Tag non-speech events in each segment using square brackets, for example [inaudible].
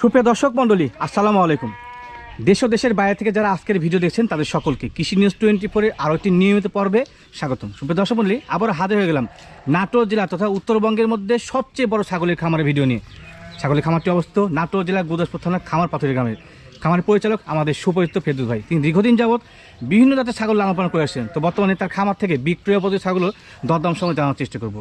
সুপ্রিয় দর্শক মণ্ডলী, আসসালামু আলাইকুম। দেশ ও দেশের বাইরে থেকে যারা আজকের ভিডিও দেখছেন, তাদের সকলকে কৃষি নিউজ টোয়েন্টি ফোরের আরও একটি নিয়মিত পর্বে স্বাগতম। সুপ্রিয় দর্শক মণ্ডলী আবার হাজির হয়ে গেলাম নাটোর জেলা তথা উত্তরবঙ্গের মধ্যে সবচেয়ে বড় ছাগলের খামারের ভিডিও নিয়ে। ছাগলের খামারটি অবস্থিত নাটোর জেলার গুদাসপুর থানার খামার পাথরের গ্রামের খামারের পরিচালক আমাদের সুপরিচিত ফেরদুস ভাই। তিনি দীর্ঘদিন যাবৎ বিভিন্ন জাতের ছাগল লালন পালন করে আসছেন। তো বর্তমানে তার খামার থেকে বিক্রয় পদ্ধতি ছাগলের দরদাম সময় জানার চেষ্টা করব।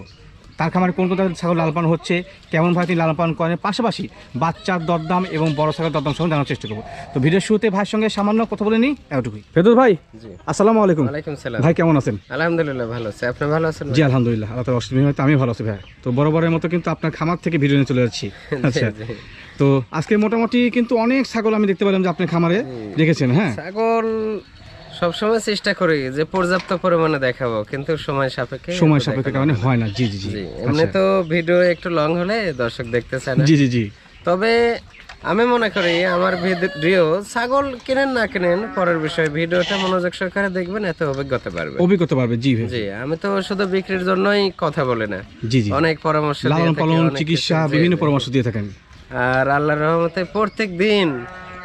তার খামারে কোন কোন ছাগল লালন পালন হচ্ছে কেমনভাবে তিনি লালন পালন করেন পাশাপাশি বাচ্চার দরদাম এবং বড় ছাগল দরদাম সময় জানার চেষ্টা করব। তো ভিডিও শুরুতে ভাইয়ের সঙ্গে সামান্য কথা বলে নিই এতটুকুই। ফেরদুস ভাই জি। আসসালামু আলাইকুম। সালাম। ভাই কেমন আছেন? আলহামদুলিল্লাহ ভালো আছে। আপনি ভালো আছেন জি আলহামদুলিল্লাহ। আল্লাহ অশেষ মেহরবানিতে আমি ভালো আছি ভাই। তো বরাবরের মতো কিন্তু আপনার খামার থেকে ভিডিও নিয়ে চলে যাচ্ছি। [laughs] আচ্ছা। তো আজকে মোটামুটি কিন্তু অনেক ছাগল আমি দেখতে পেলাম যে আপনি খামারে রেখেছেন হ্যাঁ? ছাগল সবসময় চেষ্টা করি যে পর্যাপ্ত পরিমাণে দেখাবো কিন্তু সময় সাপেক্ষে সময় সাপেক্ষে কারণে হয় না। জি জি জি। জি এমনি তো ভিডিও একটু লং হলে দর্শক দেখতে চায় না। জি জি জি। তবে আমি মনে করি আমার ভিডিও ছাগল কিনেন না কিনেন পরের বিষয় ভিডিওটা মনোযোগ সহকারে দেখবেন এত অভিজ্ঞতা পারবে অভিজ্ঞতা পারবে জি জি আমি তো শুধু বিক্রির জন্যই কথা বলি না। জি জি। অনেক পরামর্শ দিয়ে লালন পালন চিকিৎসা বিভিন্ন পরামর্শ দিয়ে থাকেন। আর আল্লাহর রহমতে প্রত্যেক দিন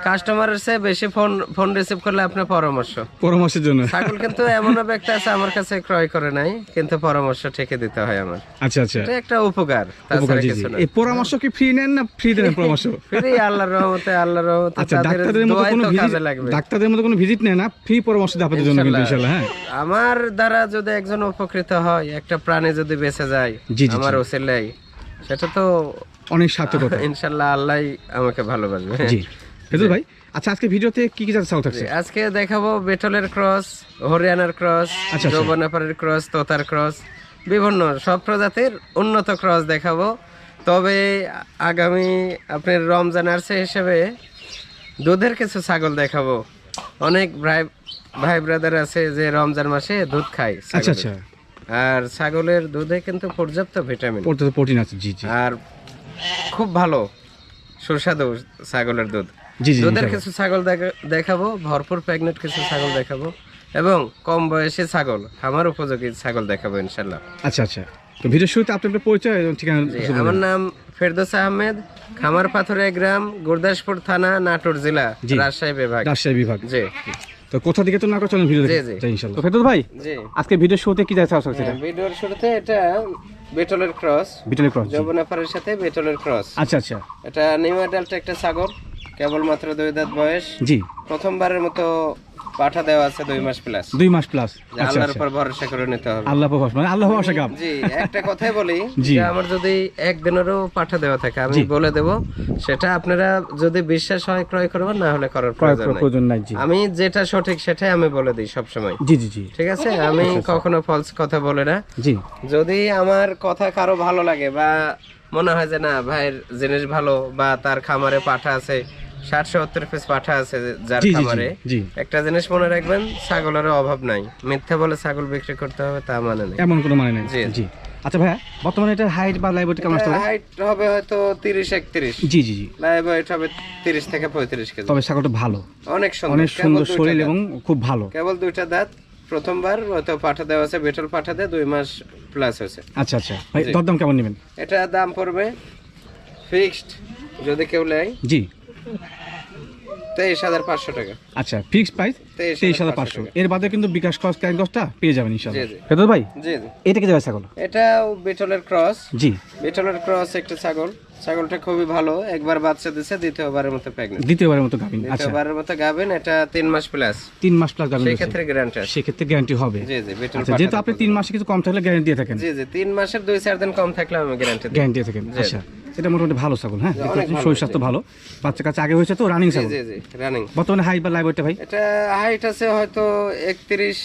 কাস্টমারের চেয়ে বেশি ফোন ফোন রিসিভ করলে আপনার পরামর্শ? পরামর্শের জন্য? ছাগল কিন্তু এমন ব্যক্তি আছে আমার কাছে ক্রয় করে নাই কিন্তু পরামর্শ ঠেকে দিতে হয় আমার। আচ্ছা আচ্ছা। এটা একটা উপকার তাছাড়া কিছু না। এই পরামর্শ কি ফ্রি নেন না ফ্রি দেন পরামর্শ? [laughs] ফ্রি আল্লাহর রহমতে আল্লাহর রহমতে আচ্ছা ডাক্তারদের মতো কোনো ভিজিট লাগবে। ডাক্তারদের মতো কোনো ভিজিট নেয় না ফ্রি পরামর্শ আপনাদের জন্য কিন্তু ইনশাআল্লাহ হ্যাঁ। আমার দ্বারা যদি একজন উপকৃত হয় একটা প্রাণী যদি বেঁচে যায় আমার ওসিলাই সেটা তো অনেক সার্থকতা। ইনশাল্লাহ আল্লাহ আমাকে ভালোবাসবে। জি। ফেদুল ভাই আচ্ছা আজকে ভিডিওতে কি কি জাতের ছাগল থাকছে? আজকে দেখাবো বেটলের ক্রস হরিয়ানার ক্রস আচ্ছা। যৌবনাপাড়ের ক্রস তোতার ক্রস বিভিন্ন সব প্রজাতির উন্নত ক্রস দেখাবো। তবে আগামী আপনার রমজান আসছে হিসেবে দুধের কিছু ছাগল দেখাবো। অনেক ভাই ভাই ব্রাদার আছে যে রমজান মাসে দুধ খায় আচ্ছা আচ্ছা। আর ছাগলের দুধে কিন্তু পর্যাপ্ত ভিটামিন। পড়তে তো প্রোটিন আছে জি জি। আর খুব ভালো সুস্বাদু ছাগলের দুধ। জি জি দুধের কিছু ছাগল দেখাবো ভরপুর প্রেগনেন্ট কিছু ছাগল দেখাবো এবং কম বয়সী ছাগল আমার উপযোগী ছাগল দেখাবো ইনশাল্লাহ। আচ্ছা আচ্ছা। তো ভিডিওর শুরুতে আপনার পরিচয় এবং ঠিকানা আমার নাম ফেরদৌস আহমেদ খামার পাথরে গ্রাম গুরদাসপুর থানা নাটোর জেলা রাজশাহী বিভাগ। রাজশাহী বিভাগ। জি। তো কোথা থেকে তো না করে চলেন ভিডিও জি, দেখে ইনশাআল্লাহ তো ফেদুল ভাই জি। আজকে ভিডিওর শুরুতে কি ছাগল থাকছে হ্যাঁ, ভিডিওর শুরুতে এটা বেটলের ক্রস বিটলের ক্রস যৌবনাপাড়ের সাথে বেটলের ক্রস আচ্ছা আচ্ছা। এটা নিউ অ্যাডাল্ট একটা ছাগল। কেবলমাত্র দুই দাঁত বয়স? জি। প্রথমবারের মতো পাঠা দেওয়া আছে দুই মাস প্লাস দুই মাস প্লাস আচ্ছা আল্লাহর আচ্ছা। উপর ভরসা করে নিতে হবে। আল্লাহ ভরসা মানে আল্লাহ ভরসা গাব জি একটা কথাই বলি [laughs] যে আমার যদি একদিনেরও পাঠা দেওয়া থাকে আমি বলে দেব সেটা আপনারা যদি বিশ্বাস হয় ক্রয় করবেন না হলে করার প্রয়োজন নাই। আমি যেটা সঠিক সেটাই আমি বলে দিই সব সময় জি জি জি। ঠিক আছে? আমি কখনো ফলস কথা বলে না। জি। যদি আমার কথা কারও ভালো লাগে বা মনে হয় যে না ভাইয়ের জিনিস ভালো বা তার খামারে পাঠা আছে ষাট সত্তর পিস পাঠা আছে যার খামারে একটা জিনিস মনে রাখবেন ছাগলের অভাব নাই। মিথ্যা বলে ছাগল বিক্রি করতে হবে তা মানে নেই। এমন কোনো মানে নেই। জি। আচ্ছা ভাইয়া বর্তমানে এটার হাইট বা লাইব্রেরি কেমন আসতে হাইট হবে হয়তো তিরিশ একত্রিশ। জি জি জি। লাইভ ওয়েট হবে তিরিশ থেকে পঁয়ত্রিশ কেজি। তবে ছাগলটা ভালো। অনেক সুন্দর অনেক সুন্দর শরীর এবং খুব ভালো। কেবল দুইটা দাঁত প্রথমবার হয়তো পাঠা দেওয়া আছে বেটল পাঠা দিয়ে দুই মাস প্লাস হয়েছে। আচ্ছা আচ্ছা। ভাই দরদাম কেমন নেবেন? এটা দাম পড়বে ফিক্সড যদি কেউ নেয়। জি। তেইশ হাজার পাঁচশো টাকা। আচ্ছা ফিক্সড প্রাইস তেইশ তেইশ হাজার পাঁচশো। এর বাদে কিন্তু বিকাশ খরচ ক্যান কস্টটা পেয়ে যাবেন ইনশাল্লাহ। জি, জি। ফেদর ভাই জি জি। এটা কি যাবে ছাগল? এটা বেটলের ক্রস জি। বেটলের ক্রস একটা ছাগল। ছাগলটা খুবই ভালো। একবার বাচ্চা দিছে দ্বিতীয়বারের মতো দ্বিতীয়বারের মতো আচ্ছা। দ্বিতীয়বারের মতো গাবেন এটা মাস প্লাস মাস প্লাস গাভিন সেই রয়েছে। ক্ষেত্রে গ্যারান্টি আছে। সেক্ষেত্রে গ্যারান্টি হবে। জি জি বেটল আচ্ছা যেহেতু আপনি তিন মাসে কিছু কম থাকলে গ্যারান্টি দিয়ে থাকেন। জি জি তিন মাসের দুই চার দিন কম থাকলে আমি গ্যারান্টি দিই। গ্যারান্টি থাকেন। আচ্ছা। এটা মোটামুটি ভালো ছাগল হ্যাঁ? শরীর স্বাস্থ্য ভালো। বাচ্চা কাছে আগে হয়েছে তো রানিং ছাগল? রানিং বর্তমানে হাইট বা লাইব্রেরিটা ভাই? এটা হাইট আছে হয়তো একত্রিশ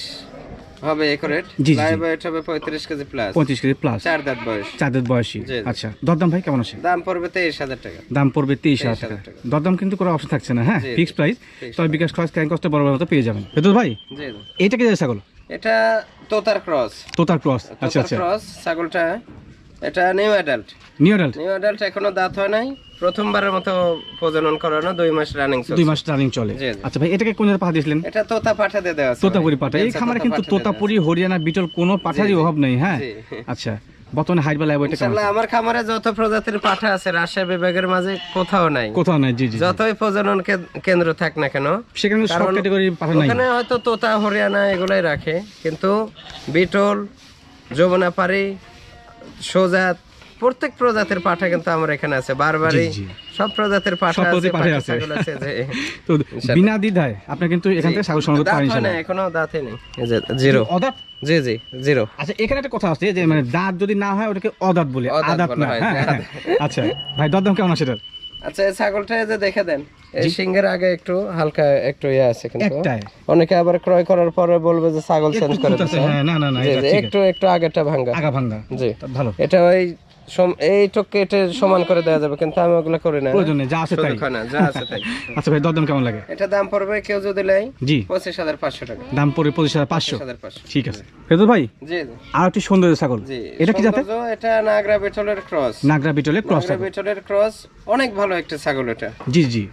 হবে একরেট জি, জি, জি। লাইভ ওয়েট হবে পঁয়ত্রিশ কেজি প্লাস পঁয়ত্রিশ কেজি প্লাস চার দাঁত বয়স। চাঁদের বয়সী। জি, জি। আচ্ছা দরদাম ভাই কেমন আছে? দাম পড়বে টাকা। দাম পড়বে তেইশ 23,000 টাকা। টাকা। দরদাম কিন্তু কোনো অপশন থাকছে না হ্যাঁ? ফিক্স প্রাইস তবে বিকাশ খরচ ক্যান কষ্ট বড় বড় মতো পেয়ে যাবেন। বেদুল ভাই জি জি। কি ছাগল? এটা তোতার ক্রস তোতার ক্রস আচ্ছা আচ্ছা। ক্রস ছাগলটা এটা new adult new adult new adult এখনও দাঁত হয় নাই। প্রথমবারের মতো প্রজনন করানো দুই মাস রানিং দুই মাস রানিং চলে। আচ্ছা ভাই এটাকে কোন পাঠা দিয়েছিলেন এটা তোতা পাঠা দিয়ে দেওয়া আছে তোতাপুরি। পাঠা এই খামারে কিন্তু তোতাপুরি হরিয়ানা বিটল কোনো পাঠারই অভাব নেই হ্যাঁ? আচ্ছা বর্তমানে হাইট বা ওয়েটটা কেমন? আমার খামারে যত প্রজাতির পাঠা আছে রাজশাহী বিভাগের মাঝে কোথাও নাই। কোথাও নাই জি জি। যতই প্রজনন কেন্দ্র থাক না কেন সেখানে সব ক্যাটাগরি পাঠা নাই। ওখানে হয়তো তোতা হরিয়ানা এগুলাই রাখে কিন্তু বিটল যমুনাপাড়ি সোজাত প্রত্যেক প্রজাতির পাঠা কিন্তু আমার এখানে আছে। বারবারই। সব প্রজাতির পাঠা আছে পাঠা আছে। তো বিনা দ্বিধায় আপনি কিন্তু এখান থেকে ছাগল সংগ্রহ করতে দাঁত পারেন না ইনশাআল্লাহ। এখনও দাঁতে নেই যে জিরো। অদাত? জি জি জিরো। আচ্ছা এখানে একটা কথা আছে যে মানে দাঁত যদি না হয় ওটাকে অদাত বলে আদাত না। হ্যাঁ হ্যাঁ। আচ্ছা ভাই দরদাম কেমন আছে এটার? আচ্ছা এই ছাগলটা যে দেখে দেন এই সিংহের আগে একটু হালকা একটু ইয়ে আছে কিন্তু। অনেকে আবার ক্রয় করার পরে বলবে যে ছাগল চেঞ্জ করে হ্যাঁ না একটু একটু আগেরটা ভাঙ্গা। আগা জি। ভালো। এটা ওই কেটে সমান করে দেওয়া যাবে কিন্তু আমি ওগুলো করি না। প্রয়োজন নেই যা আছে তাই। সুযোগ না যা আছে তাই। [laughs] আচ্ছা ভাই দরদাম কেমন লাগে? এটা দাম পড়বে কেউ যদি নেয় জি। পঁচিশ হাজার পাঁচশো টাকা। দাম পড়বে পঁচিশ পাঁচশো? হাজার পাঁচশো। ঠিক আছে। ফেরদৌস ভাই? জি। জি আর একটি সুন্দর ছাগল। এটা কি জাতের? এটা নাগরা বেটলের ক্রস। নাগরা বিটলে ক্রস নাগরা বেটলের ক্রস অনেক ভালো একটা ছাগল এটা। জি জি।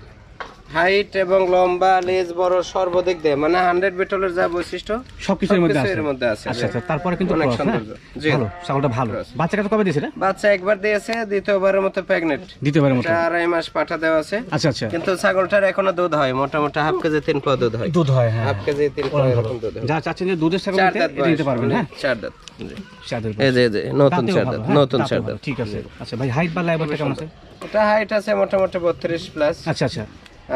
হাইট এবং লম্বা লেজ বড় সর্বদিক দিয়ে মানে হান্ড্রেড বেটলের যা বৈশিষ্ট্য সবকিছুর মধ্যে আছে। এর মধ্যে আছে। আচ্ছা আচ্ছা তারপরে কিন্তু অনেক হ্যাঁ? সৌন্দর্য। ভালো ছাগলটা ভালো। বাচ্চা কাছে কবে দিয়েছে বাচ্চা একবার দিয়েছে দ্বিতীয়বারের মতো প্রেগনেন্ট দ্বিতীয়বারের মতো। আড়াই মাস পাঠা দেওয়া আছে। আচ্ছা আচ্ছা। কিন্তু ছাগলটার এখনও দুধ হয় মোটামুটি হাফ কেজি তিন পাও দুধ হয়। দুধ হয় হ্যাঁ। হাফ কেজি তিন পাও এরকম দুধ হয়। যা চাচ্ছেন যে দুধের ছাগল নিতে, নিতে পারবেন হ্যাঁ? চার দাঁত। এই যে এই নতুন চার দাঁত হ্যাঁ, নতুন চার দাঁত। ঠিক আছে। আচ্ছা ভাই হাইট বা লাইবারটা কেমন আছে? এটা হাইট আছে মোটামুটি বত্রিশ প্লাস আচ্ছা আচ্ছা।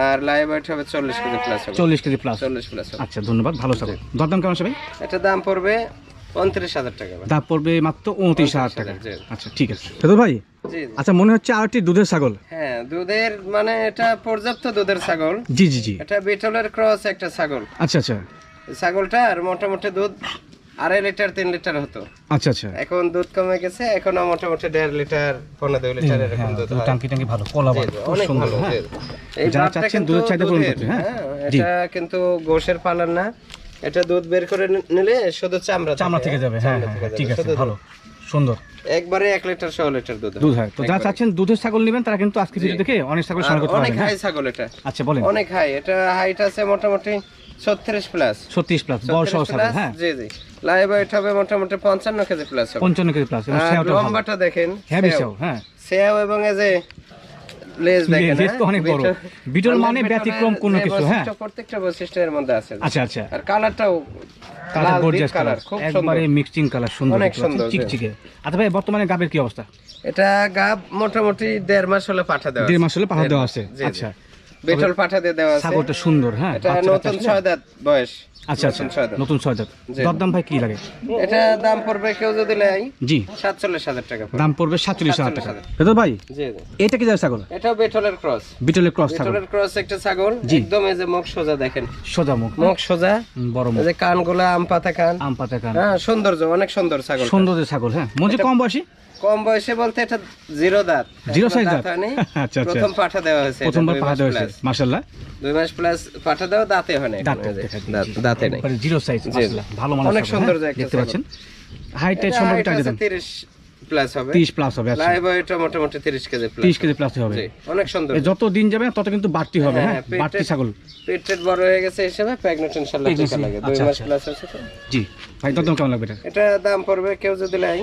আর লাইভ ওয়েট হবে চল্লিশ কেজি প্লাস হবে। চল্লিশ কেজি প্লাস চল্লিশ প্লাস আচ্ছা ধন্যবাদ ভালো ছাগল দরদাম কেমন আছে ভাই এটা দাম পড়বে উনত্রিশ হাজার টাকা দাম পড়বে মাত্র উনত্রিশ হাজার টাকা। আচ্ছা ঠিক আছে। ভাই। আচ্ছা মনে হচ্ছে আর একটি দুধের ছাগল। হ্যাঁ দুধের মানে এটা পর্যাপ্ত দুধের ছাগল। জি জি জি। এটা বিটলের ক্রস একটা ছাগল। আচ্ছা আচ্ছা। ছাগলটার মোটামুটি দুধ আড়াই লিটার তিন লিটার হতো। আচ্ছা আচ্ছা। এখন দুধ কমে গেছে এখনও মোটামুটি দেড় লিটার পনেরো দুই লিটার এরকম হ্যাঁ, দুধ দুধ হয়। টাঙ্কি টাঙ্কি ভালো কলা অনেক ভালো হ্যাঁ। এই কিন্তু দুধের হ্যাঁ? হ্যাঁ, এটা কিন্তু গোশের পালন না। এটা দুধ বের করে নিলে শুধু চামড়া চামড়া থেকে যাবে হ্যাঁ ঠিক আছে ভালো সুন্দর। একবারে এক লিটার ছ লিটার দুধ দুধ হয়। তো যারা চাচ্ছেন দুধের ছাগল নেবেন তারা কিন্তু আজকে ভিডিও দেখে অনেক ছাগল সংগ্রহ করতে অনেক পারবেন হাই ছাগল এটা। আচ্ছা বলেন। অনেক হাই এটা হাইট আছে মোটামুটি ছত্রিশ প্লাস ছত্রিশ প্লাস বড় সহ ছাগল হ্যাঁ। জি জি। লাইভ ওয়েট হবে মোটামুটি পঞ্চান্ন কেজি প্লাস হবে। পঞ্চান্ন কেজি প্লাস এবং আর সেওটা ভালো লম্বাটা দেখেন হ্যাভি সেও। সেও হ্যাঁ। সেও এবং এই যে লেজ দেখেন লেজ তো হ্যাঁ? অনেক বড়। বিটল- বিটল মানে ব্যতিক্রম কোনো কিছু, হ্যাঁ। প্রত্যেকটা বৈশিষ্ট্য এর মধ্যে আছে। আচ্ছা আচ্ছা। আর কালারটাও কালার গর্জিয়াস কালার কালার খুব সুন্দর। একবারে মিক্সিং কালার সুন্দর অনেক সুন্দর, চিকচিকে। আচ্ছা ভাই বর্তমানে গাবের কি অবস্থা? এটা গাব মোটামুটি দেড় মাস হলে পাঠা দেওয়া দেড় মাস হলে পাহাড় দেওয়া আছে। আচ্ছা। বিটল পাঠা দিয়ে দেওয়া আছে। ছাগলটা সুন্দর হ্যাঁ এটা নতুন কাচ্চা ছয় দাঁত বয়স আচ্ছা আচ্ছা নতুন ছয় দাঁত। দরদাম ভাই কি লাগে? এটা দাম পড়বে কেউ যদি নেয় জি। সাতচল্লিশ হাজার টাকা দাম পড়বে সাতচল্লিশ হাজার টাকা। 47,000 ভাই জি এটা কি ছাগল বেটলের ক্রস। বিটলের ক্রস ছাগল বেটলের ক্রস একটা ছাগল একদম এই যে মুখ সোজা দেখেন। সোজা মুখ মুখ সোজা বড় এই যে কানগুলা আম পাতা কান। আম পাতা কান। হ্যাঁ সৌন্দর্য অনেক সুন্দর ছাগল সুন্দর যে ছাগল হ্যাঁ মনে কম বয়সী? কম বয়সে বলতে এটা জিরো দাঁত। জিরো সাইজ দাঁত হয়নি। আচ্ছা আচ্ছা। প্রথম পাঠা দেওয়া হয়েছে প্রথমবার মাস দেওয়া হয়েছে। মাশাল্লাহ দুই মাস প্লাস পাঠা দেওয়া দাঁতে হয় না দাঁত নেই। জিরো সাইজ মাশাল্লাহ ভালো মানের অনেক সুন্দর হ্যাঁ? দেখতে পাচ্ছেন? হাইট এটা সম্পর্কে টাকা 30 প্লাস হবে। 30 প্লাস হবে আচ্ছা। লাইভ ওয়েট মোটামুটি 30 কেজি প্লাস 30 কেজি প্লাস হবে। অনেক সুন্দর। যত দিন যাবে তত কিন্তু বাড়তি হবে হ্যাঁ, হ্যাঁ পেটের- বাড়তি ছাগল। পেট টেট বড় হয়ে গেছে হিসেবে প্রেগনেন্ট ইনশাআল্লাহ টিকা লাগে আচ্ছা, মাস আচ্ছা। প্লাস আছে তো। জি ভাই দরদাম কেমন লাগবে এটা? এটা দাম পড়বে কেউ যদি লাই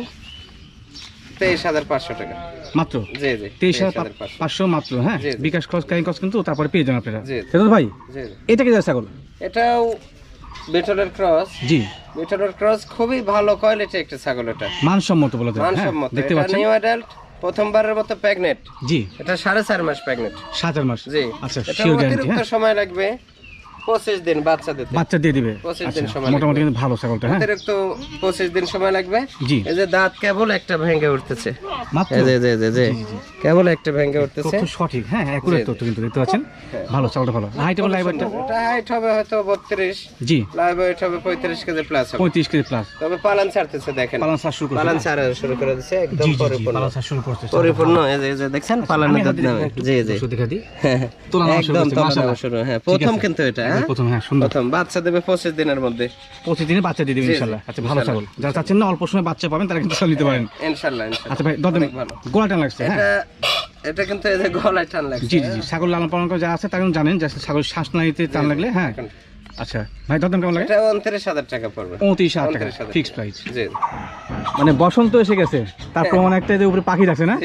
তেইশ হাজার পাঁচশো টাকা। মাত্র? জি জি তেইশ হাজার পাঁচশো। পাঁচশো মাত্র হ্যাঁ? জি, জি। বিকাশ খরচ কাহিনী খরচ কিন্তু তারপরে পেয়ে যাবেন আপনারা। জি। ভাই জি জি। এটা কি ছাগল এটাও বেটলের ক্রস। জি। বেটলের ক্রস খুবই ভালো কোয়ালিটি একটা ছাগল এটা। মানসম্মত বলে দেন হ্যাঁ? মানসম্মত। দেখতে পাচ্ছেন? নিউ অ্যাডাল্ট প্রথমবারের মতো প্রেগনেন্ট জি। এটা সাড়ে চার মাস প্রেগনেন্ট সাত আট মাস। জি। আচ্ছা এটা অতিরিক্ত হ্যাঁ? সময় লাগবে। পঁচিশ দিন বাচ্চা দিতে। বাচ্চা দিয়ে দিবে? পঁচিশ আচ্ছা দিন সময় মোটামুটি কিন্তু ভালো ছাগলটা হ্যাঁ? অতিরিক্ত দিন সময় লাগবে। জি। এই যে দাঁত কেবল একটা ভেঙে উঠতেছে। মাত্র? এই যে যে যে যে জি, জি। কেবল একটা ভেঙে উঠতেছে। তথ্য সঠিক হ্যাঁ অ্যাকুরেট জি, জি। তথ্য কিন্তু দেখতে পাচ্ছেন। ভালো ছাগলটা ভালো। হাইট এবং লাইভ এটা হাইট হবে হয়তো বত্রিশ। জি। লাইভ ওয়েট হবে পঁয়ত্রিশ কেজি প্লাস হবে। কেজি প্লাস তবে পালান ছাড়তেছে দেখেন। পালন শুরু পালান না? শুরু করে দিচ্ছে একদম পরিপূর্ণ। পালন চাষ শুরু করছে পরিপূর্ণ এই যে যে দেখছেন? পালানের একটু জি জি। দেখা দিই। [laughs] হ্যাঁ, শুরু মাশাআল্লাহ। হ্যাঁ প্রথম কিন্তু এটা হ্যাঁ প্রথম হ্যাঁ সুন্দর। প্রথম বাচ্চা দেবে পঁচিশ দিনের মধ্যে। পঁচিশ দিনে বাচ্চা দিয়ে জি, ইনশাল্লাহ। আচ্ছা ভালো ছাগল। যারা চাচ্ছেন না অল্প সময় বাচ্চা পাবেন তারা কিন্তু নিতে পারেন। ইনশাল্লাহ ইনশাল্লাহ। আচ্ছা ভাই ভালো। লাগছে হ্যাঁ? এটা কিন্তু এই যে গলায় টান লাগছে জি জি জি ছাগল লালন পালন করে যা আছে তারা কিন্তু জানেন যে ছাগল শ্বাস না নিতে টান লাগলে হ্যাঁ? আচ্ছা ভাই দরদাম কেমন লাগে? এটা উনত্রিশ হাজার টাকা পড়বে। পঁয়ত্রিশ হাজার টাকা 29,000 ফিক্স প্রাইস জি। মানে বসন্ত এসে গেছে। তার প্রমাণ একটা যে উপরে পাখি আছে না?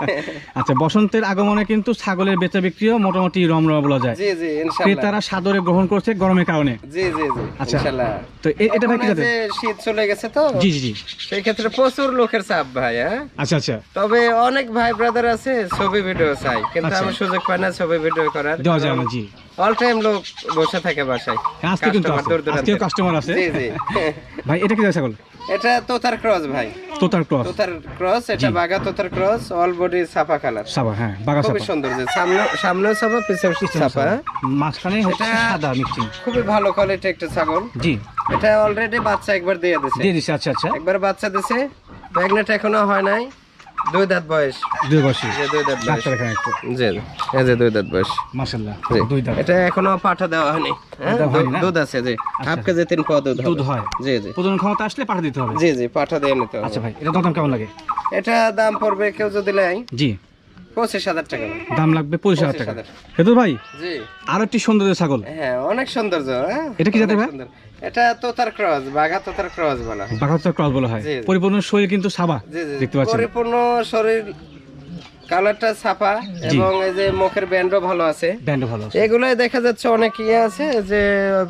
[laughs] আচ্ছা বসন্তের আগমনে কিন্তু ছাগলের বেচা বিক্রিও মোটামুটি রমরমা বলা যায়। ক্রেতারা সাদরে গ্রহণ করছে গরমের কারণে। জি জি জি আচ্ছা। তো এটা ভাই কি শীত চলে গেছে তো জি জি সেই ক্ষেত্রে প্রচুর লোকের চাপ ভাই হ্যাঁ? আচ্ছা আচ্ছা। তবে অনেক ভাই ব্রাদার আছে ছবি ভিডিও চাই কিন্তু আচ্ছা। আমি সুযোগ পাই না ছবি ভিডিও করার। দেওয়া যায় না জি। অল টাইম লোক বসে থাকে বাসায়। আজকে কিন্তু কাস্টমার আছে। জি জি। ভাই এটা কি ছাগল? এটা তোতার ক্রস ভাই। তোতার ক্রস। তোতার ক্রস এটা বাগা তোতার ক্রস অল বডি ছাপা কালার সাবা হ্যাঁ বাগা খুবই সাবা সুন্দর যে সামনে সামনেও ছাপা ছাপা। হ্যাঁ? মাঝখানে হচ্ছে এটা- সাদা মিক্সিং খুবই ভালো কোয়ালিটি একটা ছাগল। জি। এটা অলরেডি বাচ্চা একবার দিয়ে দিছে। দিয়ে দিয়েছে আচ্ছা আচ্ছা। একবার বাচ্চা দিছে। প্রেগনেন্ট এখনও হয় নাই। দুই দাঁত বয়স। দুই বছর দুই দাঁত বয়স। জি যে দুই দাঁত বয়স। মাশাল্লাহ দুই দাঁত। এটা এখনও পাঠা দেওয়া হয়নি। হ্যাঁ, দুধ- আছে জি। হাফ কেজি তিন পাওয়া দুধ দুধ হয়। জি জি। প্রজনন ক্ষমতা আসলে পাঠা দিতে হবে। জি জি পাঠা দিয়ে নিতে হবে। আচ্ছা ভাই এটা দাম কেমন লাগে? এটা দাম পড়বে কেউ যদি নেয় জি। পঁচিশ হাজার টাকা দাম লাগবে পঁচিশ হাজার টাকা। হাজার। হেতু ভাই জি। আর একটি সুন্দর ছাগল। হ্যাঁ অনেক সৌন্দর্য হ্যাঁ। এটা কি জাতের ভাই? সুন্দর। এটা তোতার ক্রস বাঘা তোতার ক্রস বলা হয়। বাঘাত্তর ক্রস বলা হয়। পরিপূর্ণ শরীর কিন্তু সাবা জি জি দেখতে পাচ্ছেন। পরিপূর্ণ শরীর কালারটা ছাপা এবং এই যে মুখের ব্যান্ডও ভালো আছে। ব্যান্ড ভালো আছে। এগুলাই দেখা যাচ্ছে অনেক ইয়ে আছে যে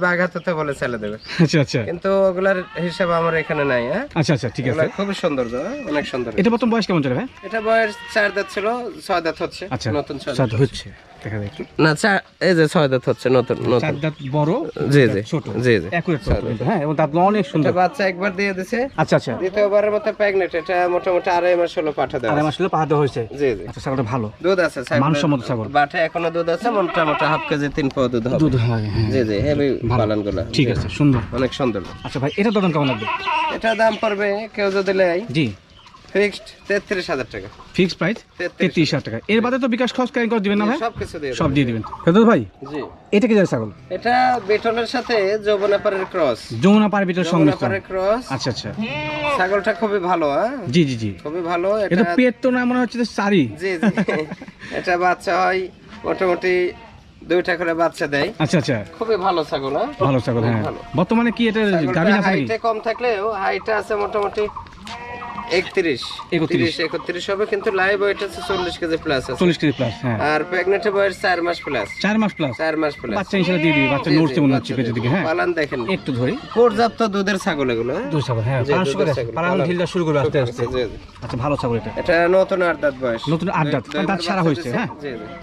বাঘা তোতা বলে ছেলে দেবে। আচ্ছা আচ্ছা। কিন্তু ওগুলার হিসাব আমার এখানে নাই হ্যাঁ? আচ্ছা আচ্ছা ঠিক আছে। এগুলা খুবই সৌন্দর্য হ্যাঁ? অনেক সুন্দর। এটা প্রথম বয়স কেমন চলে ভাই? এটা বয়স চার দাঁত ছিল ছয় দাঁত হচ্ছে আচ্ছা নতুন ছয় দাঁত হচ্ছে। দেখা যায় একটু। না চার এই যে ছয় দাঁত হচ্ছে নতুন নতুন। দাঁত বড় জি জি ছোট। জি জি। একুরেট হ্যাঁ এবং অনেক সুন্দর। বাচ্চা একবার দিয়ে দিছে। আচ্ছা আচ্ছা। দ্বিতীয়বারের মতো প্রেগনেন্ট এটা মোটামুটি আড়াই মাস হলো পাঠা দেওয়া আর আমার আসলে পাহাড় হয়েছে। জি জি। আচ্ছা ছাগলটা ভালো? দুধ আছে মানসম্মত ছাগল। বাটে এখনও দুধ আছে মোটামুটি হাফ কেজি তিন পাও দুধ হবে। দুধ হয় জি জি হেভি পালনগুলা ঠিক আছে সুন্দর। অনেক সুন্দর। আচ্ছা ভাই এটা দাম কেমন লাগবে? এটা দাম পড়বে কেউ যদি নেয়। জি। ফিক্সড টাকা। Fixed price? তেত্রিশ হাজার টাকা। এর বাদে তো বিকাশ খরচ ক্যারিং করে দিবেন না ভাই? সব কিছু দিয়ে সব দিয়ে দিবেন। ফেরদৌস ভাই জি। এটা কি যায় ছাগল? এটা বেটনের সাথে যৌবনাপাড়ের ক্রস। যমুনা পার সংমিশ্রণ যৌবনাপাড়ের ক্রস। আচ্ছা আচ্ছা। ছাগলটা খুবই ভালো হ্যাঁ? জি জি জি। খুবই ভালো এটা পেট তো না মনে হচ্ছে জি জি। এটা বাচ্চা হয় মোটামুটি দুইটা করে বাচ্চা দেয়। আচ্ছা আচ্ছা। খুবই ভালো ছাগল হ্যাঁ? ভালো ছাগল হ্যাঁ। বর্তমানে কি এটা কম থাকলেও হাইটটা আছে মোটামুটি একত্রিশ। একত্রিশ। একত্রিশ একত্রিশ হবে কিন্তু লাইভ ওয়েট আছে চল্লিশ কেজি প্লাস আছে। চল্লিশ কেজি প্লাস হ্যাঁ। আর বয়স মাস প্লাস মাস প্লাস চার মাস প্লাস বাচ্চা হিসেবে দিয়ে দিবি বাচ্চা নড়ছে মনে হচ্ছে পেটের দিকে হ্যাঁ। পালান দেখেন। একটু ধরি। পর্যাপ্ত দুধের ছাগল এগুলো হ্যাঁ? ছাগল হ্যাঁ জি, পাঁচশো করে ছাগল। ঢিলটা শুরু করবে আস্তে আস্তে। জি, জি। আচ্ছা ভালো ছাগল এটা। এটা নতুন আট দাঁত বয়স। নতুন আট দাঁত দাঁত সারা হয়েছে হ্যাঁ।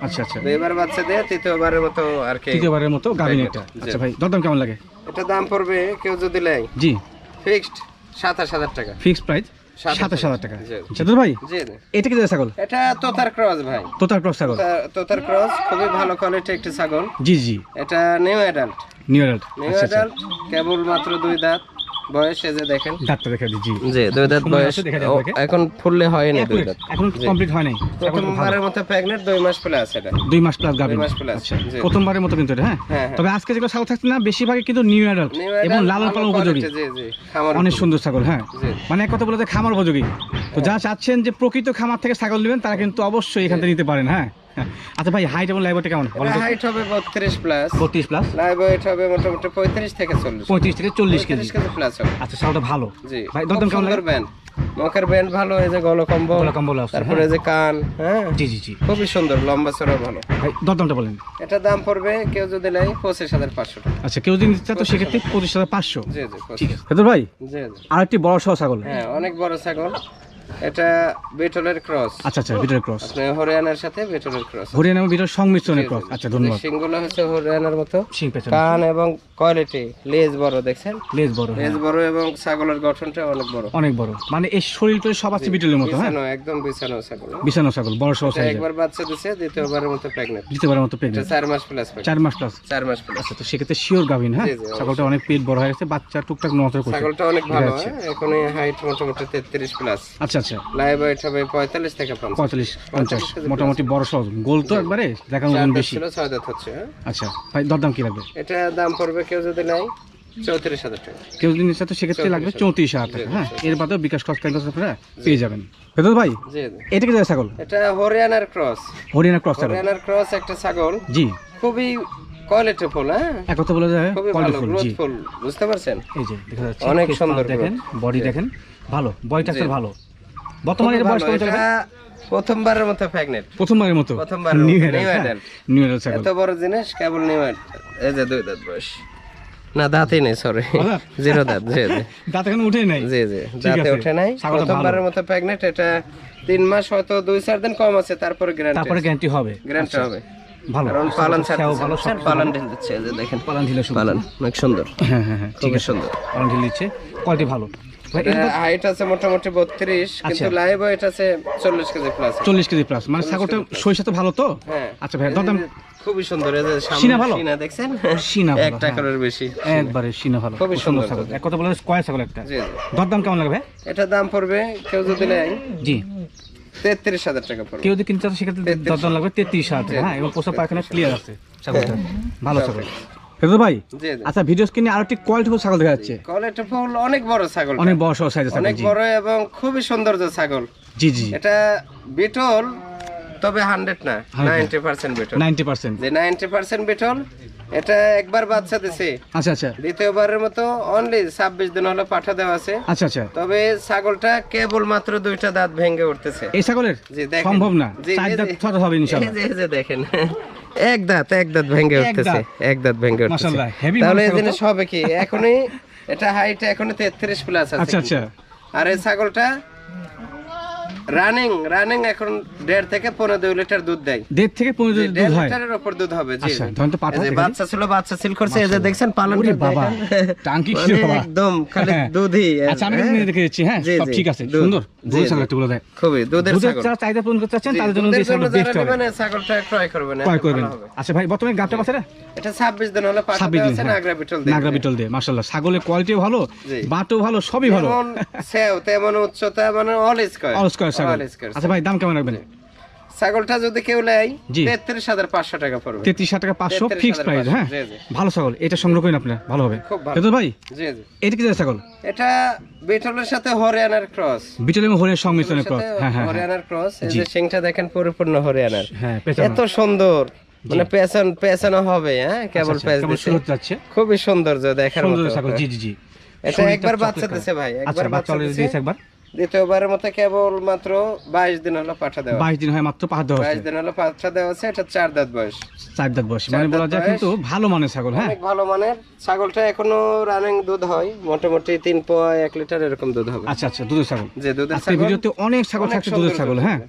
আচ্ছা আচ্ছা। দুইবার বাচ্চা দেয় তৃতীয়বারের মতো আর কি তৃতীয়বারের মতো এটা আচ্ছা ভাই দরদাম কেমন লাগে? এটা দাম পড়বে কেউ যদি নেয়। জি। ফিক্সড সাতাশ হাজার টাকা। ফিক্সড প্রাইস সাতাশ হাজার টাকা। ভাই এটা কি ছাগল? এটা তোতার ক্রস ভাই। তোতার ক্রস ছাগল। তোতার ক্রস খুবই ভালো কোয়ালিটি একটি ছাগল। জি জি। এটা new adult new adult new adult কেবল মাত্র দুই দাঁত। বয়স এই যে দেখেন। ডাক্তার দেখা দিই জি। জি দুই দাঁত বয়স। আছে, দেখা যাবে ও, ওকে। এখন ফুললে হয়নি দুই দাঁত। এখন কমপ্লিট হয় নাই। প্রথমবারের মতো প্রেগনেন্ট দুই মাস প্লাস এটা। দুই মাস প্লাস গাভিন দুই মাস plus, প্রথমবারের মতো কিন্তু এটা হ্যাঁ? হ্যাঁ, হ্যাঁ। তবে আজকে যেগুলো ছাগল থাকছে না বেশিরভাগই কিন্তু নিউ অ্যাডাল্ট এবং লালন পালন উপযোগী। জি জি খামার অনেক সুন্দর ছাগল হ্যাঁ? মানে এক কথা বলতে খামার উপযোগী। তো যারা চাচ্ছেন যে প্রকৃত খামার থেকে ছাগল নেবেন তারা কিন্তু অবশ্যই এখান থেকে নিতে পারেন হ্যাঁ হ্যাঁ। আচ্ছা ভাই হাইট এবং লাইভটা কেমন? বলেন হাইট হবে বত্রিশ প্লাস বত্রিশ প্লাস লাইভ ওয়েট হবে মোটামুটি পঁয়ত্রিশ থেকে চল্লিশ। পঁয়ত্রিশ থেকে চল্লিশ কেজি। প্লাস হবে। আচ্ছা ছাগলটা ভালো। জি। ভাই খুব দরদাম কেমন লাগে? ব্যান্ড মুখের ব্যান্ড ভালো এই যে গলকম্বল। গলা কম্বল আছে তারপরে হ্যাঁ। এই যে কান হ্যাঁ। জি জি জি। খুবই সুন্দর লম্বা চড়া ভালো। ভাই দরদামটা বলেন। এটা দাম পড়বে কেউ যদি নেয় পঁচিশ হাজার পাঁচশো টাকা। আচ্ছা কেউ যদি নিতে তো সেক্ষেত্রে পঁচিশ। হাজার পাঁচশো। জি জি ঠিক আছে। ভাই? জি জি। আর একটি বড় সহ ছাগল। হ্যাঁ অনেক বড় ছাগল। এটা বেটলের ক্রস। আচ্ছা আচ্ছা ভিতরে ক্রস। আপনি হরিয়ানার সাথে বেটলের ক্রস। হরিয়ানা এবং ভিতরে সংমিশ্রণের ক্রস। আচ্ছা ধন্যবাদ। সিংগুলো হচ্ছে হরিয়ানার মতো। সিং পেছনে কান এবং কোয়ালিটি লেজ বড় দেখছেন? লেজ বড় হ্যাঁ। লেজ বড় এবং ছাগলের গঠনটা অনেক বড়। অনেক বড়। মানে এই শরীর তো সব আছে বিটলের মতো হ্যাঁ? একদম বিছানো ছাগল। বিছানো ছাগল বড় সহ এটা সাইজের। একবার বাচ্চা দিছে দ্বিতীয়বারের মতো প্রেগনেন্ট দ্বিতীয়বারের মতো এটা প্রেগনেন্ট চার মাস প্লাস চার মাস প্লাস চার মাস প্লাস আচ্ছা তো সেক্ষেত্রে শিওর গাভিন হ্যাঁ। ছাগলটা অনেক পেট বড় হয়ে গেছে বাচ্চা টুকটাক নজর করছে। ছাগলটা অনেক ভালো আচ্ছা। হ্যাঁ? এখন হাইট মোটামুটি তেত্রিশ প্লাস আচ্ছা। আচ্ছা। লাইভ ওয়েট হবে পঁয়তাল্লিশ থেকে পঁয়তাল্লিশ পঞ্চাশ। মোটামুটি বড় সহজ। গোল তো একবারে দেখানো বেশি। ছয় দাঁত হচ্ছে হ্যাঁ? আচ্ছা ভাই দরদাম কি লাগবে? এটা দাম পড়বে কেউ যদি নাই চৌত্রিশ হাজার টাকা। কেউ যদি নিচ্ছে তো সেক্ষেত্রে লাগবে চৌত্রিশ হাজার টাকা হ্যাঁ? এর বাদেও বিকাশ আপনারা পেয়ে যাবেন। ভাই এটা কি ছাগল? এটা হরিয়ানার ক্রস হরিয়ানা ক্রস হরিয়ানার ক্রস একটা ছাগল। জি। খুবই কোয়ালিটি ফুল হ্যাঁ? এক কথা বলা যায় খুবই ভালো কোয়ালিটি জি। বুঝতে পারছেন? এই যে দেখা যাচ্ছে অনেক সুন্দর দেখেন বডি দেখেন ভালো বডিটা জি। ভালো। বর্তমানে এর বয়স কত চলে এটা মতো প্রেগনেন্ট প্রথমবারের মতো? প্রথমবার নিউ new নিউ ছাগল এত বড় জিনিস কেবল নিউ এই যে দুই দাঁত বয়স। না দাঁতই নেই সরি জিরো দাঁত জি জি। [laughs] দাঁত এখন উঠে নাই? জি জি। দাঁতে। ওঠে নাই। প্রথমবারের মতো প্রেগনেন্ট এটা তিন মাস হয়তো দুই চার দিন কম আছে তারপরে গ্যারান্টি তারপরে গ্যারান্টি হবে। গ্যারান্টি হবে। ভালো। কারণ পালন ছাড়তেছে। ভালো? পালন ঢিল দিচ্ছে দেখেন। পালন ঢিলে পালন অনেক সুন্দর। হ্যাঁ হ্যাঁ হ্যাঁ ঠিক আছে। সুন্দর। পালন ঢিল দিচ্ছে। কোয়ালিটি ভালো। এটা হাইট আছে মোটামুটি বত্রিশ কিন্তু আচ্ছা। লাইভ ওয়েট আছে চল্লিশ কেজি প্লাস চল্লিশ কেজি প্লাস মানে ছাগলটা সরিষা তো ভালো তো? হ্যাঁ। আচ্ছা ভাই দরদাম খুবই সুন্দর এই যে সিনা ভালো? সিনা দেখছেন? সিনা ভালো, [laughs] এক টাকারের বেশি। একবারে সিনা ভালো খুবই সুন্দর সুন্দর ছাগল। এক কথা বলে ছাগল একটা। জি দরদাম কেমন লাগবে এটা দাম পড়বে কেউ যদি নেয় জি। তেত্রিশ হাজার টাকা পড়বে। কেউ যদি কিনতে সেক্ষেত্রে দরদাম লাগবে তেত্রিশ হাজার টাকা, হ্যাঁ এবং পোষা পায়খানা ক্লিয়ার আছে ছাগলটা ভালো ছাগল। ফেরদৌ ভাই? জি জি। আচ্ছা ভিডিও স্ক্রিনে আরও একটি কোয়ালিটি ছাগল দেখা যাচ্ছে। কোয়ালিটি ফুল অনেক বড় ছাগল অনেক বড় সাইজের ছাগল অনেক বড় এবং খুবই সৌন্দর্য ছাগল। জি জি। এটা বিটল তবে হান্ড্রেড না ninety percent Beetal. Ninety percent যে নাইনটি পার্সেন্ট বিটল এটা একবার বাচ্চা দিছে। আচ্ছা আচ্ছা। দ্বিতীয়বারের মতো অনলি দিন হলো পাঠা দেওয়া আছে। আচ্ছা আচ্ছা। তবে ছাগলটা কেবল মাত্র দুইটা দাঁত ভেঙে উঠতেছে। এই ছাগলের? জি দেখেন। সম্ভব না। জি, চার দাঁত হবে ইনশাআল্লাহ এই যে- দেখেন। এক দাঁত এক দাঁত ভেঙে উঠতেছে এক দাঁত ভেঙে উঠতেছে। তাহলে এই জিনিস হবে কি? এখনই এটা হাইট এখনও তেত্রিশ প্লাস আছে আচ্ছা আচ্ছা। আর এই ছাগলটা রানিং রানিং এখন দেড় থেকে পনেরো দুই লিটার দুধ দেয়। দেড় থেকে পনেরো দেড় লিটারের উপর দুধ হবে জি আচ্ছা তো। বাচ্চা ছিল বাচ্চা সিল করছে এই যে দেখছেন পালন বাবা, টাঙ্কি কি বাবা। একদম খালি হ্যাঁ। দুধই আচ্ছা আমি কিন্তু দেখে দিচ্ছি হ্যাঁ সব ঠিক আছে সুন্দর। দুধ। ছাগল দেয়। খুবই দুধের দুধের ছাগল। যারা চাহিদা পূরণ করতে চাচ্ছেন তাদের জন্য এই বেস্ট হবে। এই ছাগলটা ক্রয় করবেন ক্রয় করবেন। আচ্ছা ভাই বর্তমানে গাবটা এটা ছাব্বিশ দিন হলে আছে হ্যাঁ। নাগরা বিটল দিয়ে। নাগরা বিটল দিয়ে মাশাল্লাহ ছাগলের কোয়ালিটিও ভালো জি। বাটও ভালো সবই ভালো। সেও তেমন উচ্চতা মানে অল স্কয়ার অল স্কয়ার ছাগল। আচ্ছা ভাই দাম কেমন রাখবেন? ছাগলটা যদি কেউ নেয় তেত্রিশ হাজার পাঁচশো টাকা পড়বে। তেত্রিশ টাকা পাঁচশো 33,500 প্রাইস হ্যাঁ? জি, জি। ভালো ছাগল এটা সংগ্রহ করেন আপনার ভালো হবে। খুব ভাই? জি জি। এটা কি ছাগল? এটা বিটলের সাথে হরিয়ানার ক্রস। বিটল এবং হরিয়ার সংমিশ্রণের ক্রস হ্যাঁ হ্যাঁ। হরিয়ানার ক্রস এই যে সিংটা দেখেন পরিপূর্ণ হরিয়ানার। এত সুন্দর মানে পেছন পেছনে হবে হ্যাঁ? কেবল আচ্ছা, পেছ কেবল যাচ্ছে। খুবই সৌন্দর্য দেখার মতো ছাগল জি জি জি। এটা একবার বাচ্চা। দিছে ভাই আচ্ছা একবার বাচ্চা দিয়েছে একবার। দ্বিতীয়বারের মতো কেবল মাত্র বাইশ দিন হলো পাঠা দেওয়া। বাইশ দিন হয় মাত্র পাঠা দেওয়া বাইশ দিন হলো পাঠা দেওয়া আছে এটা চার দাঁত বয়স। চার দাঁত বয়স। মানে বলা যায় কিন্তু ভালো মানের ছাগল হ্যাঁ? ভালো মানের। ছাগলটা এখনও রানিং দুধ হয় মোটামুটি তিন পয় এক লিটার এরকম দুধ হবে। আচ্ছা আচ্ছা দুধের ছাগল। যে দুধের ছাগল। ভিডিওতে অনেক ছাগল থাকছে দুধের ছাগল হ্যাঁ?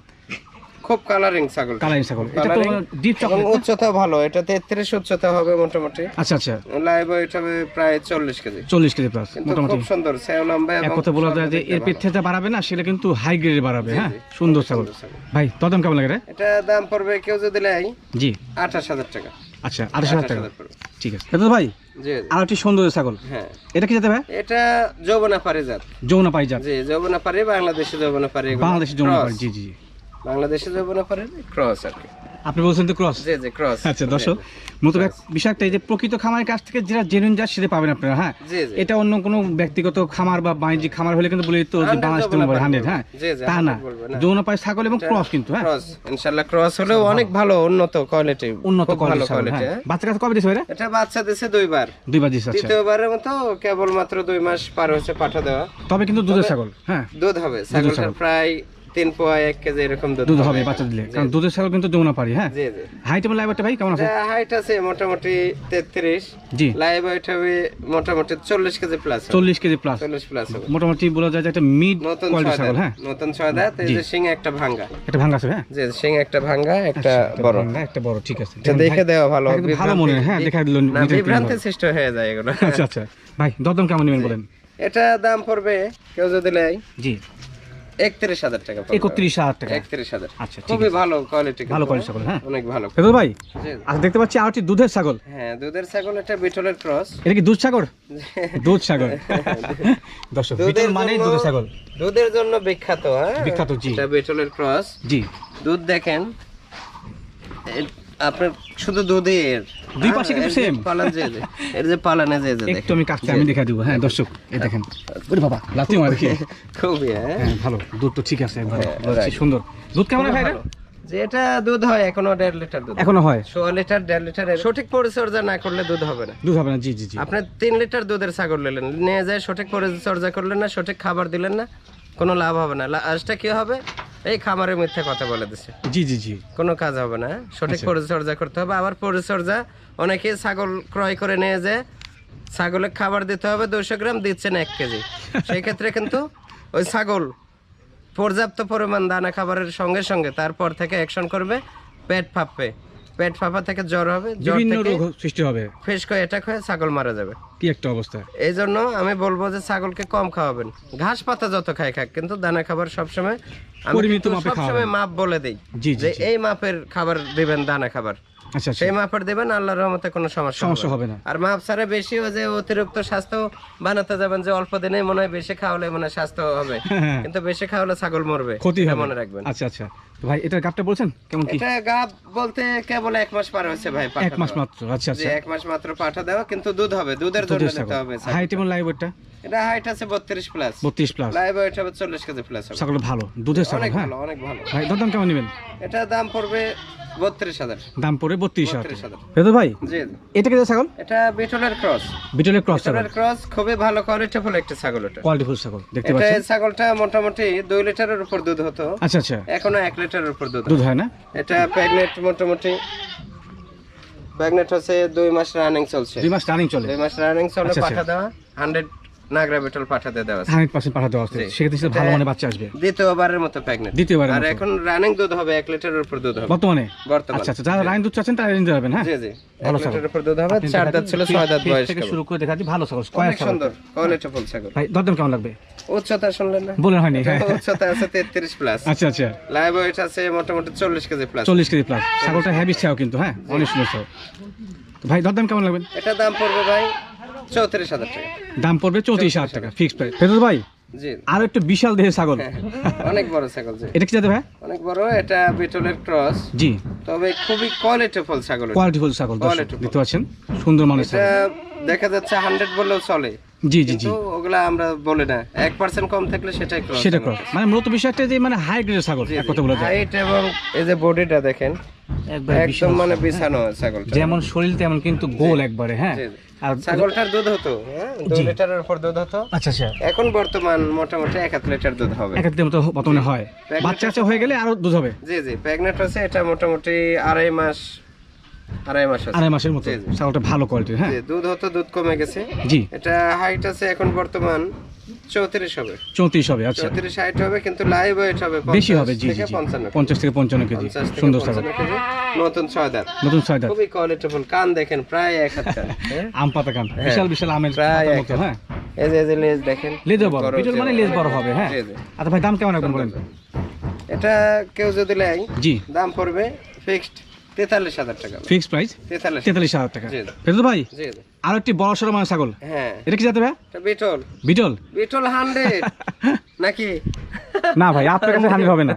খুব কালারিং ছাগল। কালারিং ছাগল। এটা তো ডিপ চকলেট উচ্চতা ভালো এটা তেত্রিশ উচ্চতা হবে মোটামুটি। আচ্ছা আচ্ছা। লাইভ হবে প্রায় চল্লিশ কেজি। চল্লিশ কেজি প্লাস মোটামুটি। খুব সুন্দর সেও লম্বা এক কথা বলা যায় যে এর। পেট বাড়াবে না সেটা কিন্তু হাই গ্রেডে বাড়াবে হ্যাঁ? সুন্দর ছাগল। ভাই তদম কেমন লাগে রে? এটা দাম পড়বে কেউ যদি নেয় জি। আঠাশ হাজার টাকা। আচ্ছা আঠাশ হাজার আঠাশ টাকা। ঠিক আছে। দাদা ভাই। আর একটি সুন্দর ছাগল। হ্যাঁ। এটা কি যেতে ভাই? এটা যৌবনা পারি জাত জি যৌবনা পারি বাংলাদেশি যৌবনা পারি জি জি। বাংলাদেশি পারি ক্রস আর কি। আপনি বলছেন তো ক্রস জি জি ক্রস আচ্ছা দর্শক মতো বিষয় একটা এই যে প্রকৃত খামারের কাছ থেকে যেটা জেনুইন যা সেটা পাবেন আপনারা হ্যাঁ? এটা অন্য কোনো ব্যক্তিগত খামার বা বাণিজ্যিক খামার হলে কিন্তু বলে দিত যে বাংলাদেশ হ্যাঁ? তা না। 100 বলব পাই ছাগল এবং ক্রস কিন্তু হ্যাঁ? ক্রস ইনশাআল্লাহ ক্রস হলেও অনেক ভালো উন্নত কোয়ালিটি উন্নত কোয়ালিটি কোয়ালিটি হ্যাঁ। বাচ্চা কাছে কবে দিছে ভাই রে? এটা বাচ্চা দিছে দুইবার। দুইবার দিছে আচ্ছা। তৃতীয়বারের মতো কেবল মাত্র দুই মাস পার হয়েছে পাঠা দেওয়া। তবে কিন্তু দুধের ছাগল হ্যাঁ। দুধ হবে। ছাগলটার ছাগল। প্রায় তিন পোয়া এক কেজি এরকম দুধ হবে বাচ্চা দিলে। কারণ দুধের ছাগল কিন্তু যৌনা পারি হ্যাঁ? জি জি। হাইট এবং লাইবারটা ভাই কেমন আছে? হাইট আছে মোটামুটি তেত্রিশ। জি। লাইভ ওয়েট হবে মোটামুটি চল্লিশ কেজি প্লাস চল্লিশ কেজি প্লাস চল্লিশ প্লাস হবে। মোটামুটি বলা যায় যে একটা মিড কোয়ালিটি ছাগল হ্যাঁ? নতুন এই যে শিং একটা ভাঙ্গা। একটা ভাঙা আছে হ্যাঁ? শিং একটা ভাঙ্গা একটা একটা বড়। একটা বড় ঠিক আছে। এটা দেখে দেওয়া ভালো ভালো মনে হয়, দেখা দিল না সৃষ্টি হয়ে যায় এগুলো। আচ্ছা আচ্ছা। ভাই দরদাম কেমন নেবেন বলেন? এটা দাম পড়বে কেউ যদি নেয়। জি। একত্রিশ হাজার টাকা একত্রিশ হাজার টাকা। একত্রিশ হাজার। আচ্ছা খুবই ভালো কোয়ালিটি ভালো quality ছাগল, হ্যাঁ। অনেক ভালো ভাই। আচ্ছা দেখতে পাচ্ছি আর একটি দুধের ছাগল। হ্যাঁ দুধের ছাগল এটা বিটলের ক্রস। এটা কি দুধ ছাগল? [laughs] দুধ ছাগল। [laughs] দর্শক বিটল মানে দুধের ছাগল। দুধের জন্য বিখ্যাত হ্যাঁ? বিখ্যাত, জি। এটা বিটলের ক্রস। জি। দুধ দেখেন আপনার শুধু দুধের দুই হ্যাঁ, পাশে কিন্তু এর যে same। পালান যে এর যে পালানে যে যে একটু আমি কাটতে আমি দেখা দিব। হ্যাঁ দর্শক এই দেখেন। ওরে বাবা লাতি মার দেখি। হ্যাঁ। হ্যাঁ ভালো। দুধ তো ঠিক আছে হ্যাঁ. সুন্দর। দুধ কেমন হয় এটা? ভালো। দুধ হয় এখনও দেড় লিটার দুধ। এখনও হয়? সোয়া লিটার দেড় লিটার সঠিক পরিচর্যা না করলে দুধ হবে না। দুধ হবে না জি জি জি। আপনি তিন লিটার দুধের ছাগল নিলেন। নিয়ে যায় সঠিক পরিচর্যা করলেন না সঠিক খাবার দিলেন না কোনো লাভ হবে না। লাস্টটা কি হবে? এই খামারের মিথ্যা কথা বলে দিছে। জি জি জি। কোনো কাজ হবে না হ্যাঁ? সঠিক পরিচর্যা করতে হবে। আবার পরিচর্যা অনেকে ছাগল ক্রয় করে নিয়ে যায় ছাগলে খাবার দিতে হবে দুশো গ্রাম দিচ্ছেন এক কেজি। সেই ক্ষেত্রে কিন্তু ওই ছাগল পর্যাপ্ত পরিমাণ দানা খাবারের সঙ্গে সঙ্গে তারপর থেকে অ্যাকশন করবে পেট ফাঁপবে। পেট ফাঁপা থেকে জ্বর হবে জ্বর বিভিন্ন থেকে রোগ সৃষ্টি হবে। ফেস করে অ্যাটাক হয়ে ছাগল মারা যাবে। কি একটা অবস্থা। এই জন্য আমি বলব যে ছাগলকে কম খাওয়াবেন। ঘাস পাতা যত খায় খাক কিন্তু দানা খাবার সবসময় আমি সবসময় মাপ বলে দিই যে এই মাপের খাবার দিবেন দানা খাবার। সেই মাপের দেবেন আল্লাহর রহমতে কোনো সমস্যা সমস্যা হবে না। আর মাপ ছাড়া বেশি যে অতিরিক্ত স্বাস্থ্য বানাতে যাবেন যে অল্প দিনে মনে হয় বেশি খাওয়ালে মনে হয় স্বাস্থ্য হবে। কিন্তু বেশি খাওয়ালে ছাগল মরবে ক্ষতি হবে মনে রাখবেন। আচ্ছা আচ্ছা। ভাই এটার গাপটা বলছেন? কেমন কি? এটা গাব বলতে কেবল এক মাস পার হয়েছে ভাই এক মাস মাত্র আচ্ছা আচ্ছা। এক মাস মাত্র পাঠা দেওয়া কিন্তু দুধ হবে দুধের জন্য নিতে হবে। হাইট এবং লাইভ ওয়েটটা? এটা হাইট আছে বত্রিশ প্লাস বত্রিশ প্লাস লাইভ ওয়েট হবে চল্লিশ কেজি প্লাস হবে। ছাগল ভালো দুধের ছাগল অনেক হ্যাঁ? ভালো অনেক ভালো। ভাই দরদাম কেমন নেবেন? এটা দাম পড়বে বত্রিশ হাজার। দাম পড়ে বত্রিশ হাজার। বত্রিশ হাজার। ফেরত ভাই জি। এটা কি ছাগল? এটা বিটলের ক্রস বিটলের ক্রস ছাগল। ক্রস খুবই ভালো কোয়ালিটি একটা ছাগল এটা। কোয়ালিটি ছাগল দেখতে এটা পাচ্ছেন? এই ছাগলটা মোটামুটি দুই লিটারের উপর দুধ হতো। আচ্ছা আচ্ছা। এখনও এক লিটারের উপর দুধ দুধ হয়। না? এটা প্রেগনেন্ট মোটামুটি। প্রেগনেন্ট হচ্ছে দুই মাস রানিং চলছে। মাস রানিং চলে। দুই মাস রানিং চলে পাঠা দেওয়া। হান্ড্রেড নাগরা বিটল পাঠা দিয়ে দেওয়া আছে। হান্ড্রেড পার্সেন্ট পাঠাতে হবে জি। সেক্ষেত্রে ভালো মানে বাচ্চা আসবে। দ্বিতীয়বারের মতো প্রেগনেন্ট দ্বিতীয়বারের আর। এখন রানিং দুধ হবে এক লিটারের উপর দুধ হবে। বর্তমানে? বর্তমানে। আচ্ছা আচ্ছা যারা রানিং দুধ চাচ্ছেন তারা নিতে পারবেন হ্যাঁ? জি জি। ভালো ছাগল। উপর দুধ হবে চার দাঁত ছিল ছয় দাঁত বয়স থেকে শুরু করে দেখাচ্ছি ভালো ছাগল ছাগল। সুন্দর কোয়ালিটি ফুল ছাগল। ভাই দরদাম কেমন লাগবে? উচ্চতা শুনলেন না? বলে হয়নি হ্যাঁ। উচ্চতা আছে তেত্রিশ প্লাস আচ্ছা আচ্ছা। লাইভ ওয়েট আছে মোটামুটি চল্লিশ কেজি প্লাস চল্লিশ কেজি প্লাস ছাগলটা হ্যাভি ছাও কিন্তু হ্যাঁ? অনেক সুন্দর ছাগল। ভাই দরদাম কেমন লাগবে? এটা দাম পড়বে ভাই চৌত্রিশ হাজার টাকা। দাম পড়বে চৌত্রিশ হাজার টাকা ফিক্সড প্রাইস ফেরত ভাই জি। আর একটু বিশাল দেহের ছাগল। অনেক বড় ছাগল জি। এটা কি যাতে ভাই? অনেক বড় এটা বিটলের ক্রস। জি। তবে খুবই কোয়ালিটি ফুল ছাগল এটা। কোয়ালিটি ফুল ছাগল দেখতে পাচ্ছেন? সুন্দর এটা ছাগল। দেখা যাচ্ছে হান্ড্রেড বললেও চলে। জি জি জি। ওগুলা আমরা বলি না। এক পার্সেন্ট কম থাকলে সেটাই ক্রস সেটা ক্রস মানে মূলত বিষয়টা যে মানে হাই গ্রেডের ছাগল এক কথা বলা যায়। হাইট এবং এই যে বডিটা দেখেন একদম মানে বিছানো ছাগলটা। যেমন শরীর তেমন কিন্তু গোল একবারে হ্যাঁ। আর ছাগলটার দুধ হতো হ্যাঁ? দুই লিটারের উপর দুধ হতো। আচ্ছা আচ্ছা। এখন বর্তমান মোটামুটি এক লিটার দুধ হবে। একাত্তর মতো বর্তমানে হয়। বাচ্চা আছে হয়ে গেলে আরও দুধ হবে। জি জি প্রেগনেন্ট আছে এটা মোটামুটি আড়াই মাস আড়াই মাস আড়াই মাসের মতো। ছাগলটা ভালো কোয়ালিটির হ্যাঁ? দুধ হতো দুধ কমে গেছে। জি। এটা হাইট আছে এখন বর্তমান চৌত্রিশ হবে। চৌত্রিশ হবে আচ্ছা। চৌত্রিশ হাইট হবে কিন্তু লাইভ ওয়েট হবে বেশি হবে জি জি থেকে জি পঞ্চান্ন পঞ্চাশ থেকে পঞ্চান্ন কেজি। সুন্দর ছাগল 55 কেজি। নতুন ছয় নতুন ছয় খুবই কোয়ালিটিফুল কান দেখেন প্রায় এক হাত হ্যাঁ? [laughs] আম পাতা কান বিশাল বিশাল আমের প্রায় মতো হ্যাঁ। এই যে যে লেজ দেখেন লেজ বড় বড় বিটল মানে লেজ বড় হবে হ্যাঁ। আচ্ছা ভাই দাম কেমন রাখবেন বলেন? এটা কেউ যদি নেয় জি। দাম পড়বে ফিক্সড তেতাল্লিশ হাজার টাকা। Fix price? তেতাল্লিশ তেতাল্লিশ হাজার টাকা। জি, জি। ফেরত ভাই জি জি। আর একটি বড় সড়ো মানে ছাগল। হ্যাঁ। এটা কি যাতে ভাই? বিটল। বিটল? Beetle hundred. [laughs] নাকি? না ভাই আপনার কাছে হানি হবে না।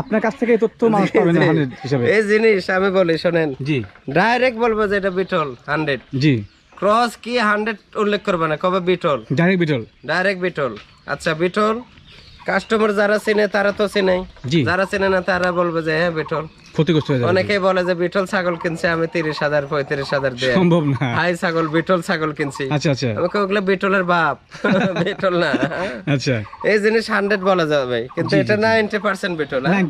আপনার কাছ থেকে তথ্য মানুষ পাবে না হান্ড্রেড হিসাবে। এই জিনিস আমি বলি শোনেন। জি। ডাইরেক্ট বলব যে এটা বিটল হান্ড্রেড। জি। ক্রস কি হান্ড্রেড উল্লেখ করবে না কবে বিটল? ডাইরেক্ট বিটল। ডাইরেক্ট বিটল। আচ্ছা বিটল কাস্টমার যারা চেনে তারা তো চেনে যারা চেনে না তারা বলবে যে হ্যাঁ বিটল ক্ষতিগ্রস্ত হয়ে যাবে। অনেকেই বলে যে বিটল ছাগল কিনছে আমি তিরিশ হাজার পঁয়ত্রিশ হাজার দিয়ে। সম্ভব না। হাই ছাগল বিটল ছাগল কিনছি। আচ্ছা আচ্ছা। আমাকে ওগুলো বিটলের বাপ। [laughs] বিটল না? আচ্ছা। এই জিনিস হান্ড্রেড বলা যাবে কিন্তু এটা নাইনটি পার্সেন্ট বিটল হ্যাঁ?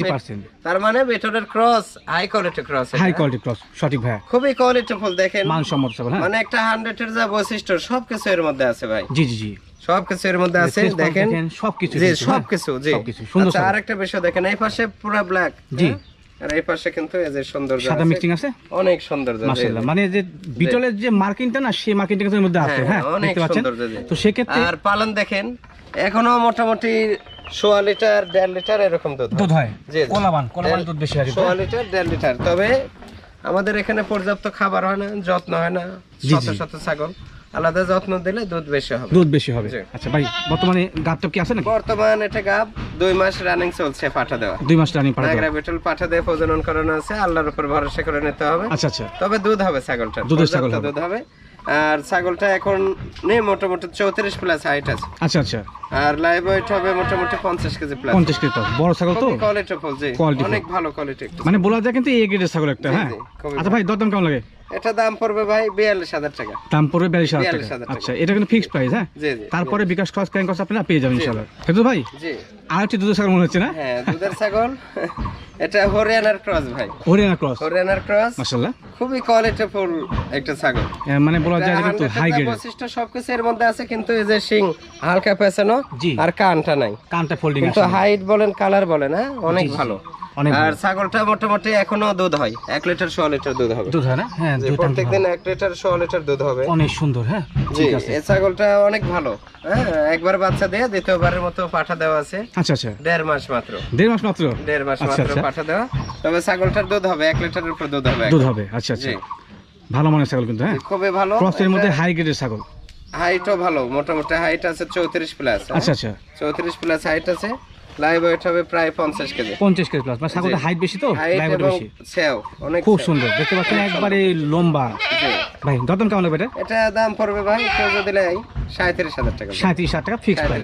তার মানে বিটলের cross high quality cross high quality cross সঠিক ভাই খুবই কোয়ালিটি ফুল দেখেন। মানসম্মত ছাগল হ্যাঁ? মানে একটা হান্ড্রেড এর যা বৈশিষ্ট্য সবকিছু এর মধ্যে আছে ভাই। জি জি জি। সবকিছু এর মধ্যে আছে দেখেন। সবকিছু জি হ্যাঁ? সবকিছু জি। সুন্দর আচ্ছা আরেকটা বিষয় দেখেন এই পাশে পুরো ব্ল্যাক জি। আর এই পাশে কিন্তু এই যে সৌন্দর্য সাদা মিক্সিং আছে? অনেক সৌন্দর্য মাশাআল্লাহ মানে যে বিটলের যে মার্কিংটা না সেই মার্কিংটা কিন্তু মধ্যে আছে হ্যাঁ, হ্যাঁ? অনেক সৌন্দর্য তো সেক্ষেত্রে আর পালন দেখেন এখনও মোটামুটি সোয়া লিটার দেড় লিটার এরকম দুধ দুধ হয়? জি, জি। কোলাবান কোলাবান দুধ বেশি সোয়া লিটার দেড় লিটার। তবে আমাদের এখানে পর্যাপ্ত খাবার হয় না যত্ন হয় না শত শত ছাগল। আলাদা যত্ন দিলে দুধ বেশি হবে। দুধ বেশি হবে। আচ্ছা ভাই বর্তমানে গাব তো কি আছে নাকি? বর্তমানে এটা গাব দুই মাস রানিং চলছে পাঠা দেওয়া। দুই মাস রানিং পাঠা দেওয়া। বিটল পাঠা দিয়ে প্রজনন করানো আছে আল্লাহর উপর ভরসা করে নিতে হবে। আচ্ছা আচ্ছা। তবে দুধ হবে ছাগলটা দুধের ছাগল দুধ হবে। আর ছাগলটা এখন নেই মোটামুটি চৌত্রিশ প্লাস হাইট আছে। আচ্ছা আচ্ছা। আর লাইভ ওয়েট হবে মোটামুটি পঞ্চাশ কেজি প্লাস পঞ্চাশ কেজি plus। বড় ছাগল তো? কোয়ালিটি ফুল জি। অনেক ভালো কোয়ালিটি মানে বলা যায় কিন্তু এ গ্রেডের ছাগল একটা হ্যাঁ? আচ্ছা ভাই দরদাম কেমন লাগে? এটা দাম পড়বে ভাই বিয়াল্লিশ হাজার টাকা। দাম পড়বে 42,000 টাকা। আচ্ছা এটা কিন্তু ফিক্সড প্রাইস হ্যাঁ? জি জি তারপরে বিকাশ ক্রস ক্যান ক্রস আপনারা পেয়ে যাবেন ইনশাআল্লাহ। ভাই জি। আর একটি দুধ ছাগল মনে হচ্ছে না? হ্যাঁ দুধের ছাগল। এটা হরিয়ানার ক্রস ভাই। হরিয়ানা ক্রস হরিয়ানার ক্রস মাশাআল্লাহ। খুবই কোয়ালিটিফুল একটা ছাগল। মানে বলা যায় কিন্তু হাই গ্রেড বৈশিষ্ট্য সবকিছু এর মধ্যে আছে কিন্তু এই যে শিং হালকা পেছানো জি। আর কানটা নাই। কানটা ফোল্ডিং কিন্তু হাইট বলেন কালার বলেন হ্যাঁ? অনেক। ভালো। আর ছাগলটা মোটামুটি এখনও দুধ হয়। এক লিটার সোয়া লিটার দুধ হবে। দুধ হয় না? হ্যাঁ প্রত্যেকদিন এক লিটার সোয়া লিটার দুধ হবে। অনেক সুন্দর হ্যাঁ? জি ঠিক আছে। এই ছাগলটা অনেক ভালো হ্যাঁ? একবার বাচ্চা দিয়ে দ্বিতীয়বারের মতো পাঠা দেওয়া আছে। আচ্ছা আচ্ছা। দেড় মাস মাত্র। দেড় মাস মাত্র? দেড় মাস আচ্ছা, মাত্র আচ্ছা। পাঠা দেওয়া। তবে ছাগলটার দুধ হবে এক লিটারের উপর দুধ হবে দুধ হবে। আচ্ছা আচ্ছা। ভালো মানের ছাগল কিন্তু হ্যাঁ? খুবই ভালো। ক্রসের মধ্যে হাই গ্রেডের ছাগল। হাইটও ভালো মোটামুটি হাইট আছে চৌত্রিশ প্লাস আচ্ছা আচ্ছা। চৌত্রিশ প্লাস হাইট আছে লাইভ ওয়েট হবে প্রায় পঞ্চাশ কেজি। পঞ্চাশ কেজি প্লাস মানে ছাগলটা হাইট বেশি তো? লাইভ ওয়েট বেশি। সেও অনেক খুব সুন্দর দেখতে পাচ্ছেন একবারে লম্বা। ভাই দাম কেমন হবে এটা? এটা দাম পড়বে ভাই কেউ যদি নেয় সাঁত্রিশ হাজার টাকা। সাঁত্রিশ হাজার টাকা ফিক্সড প্রাইস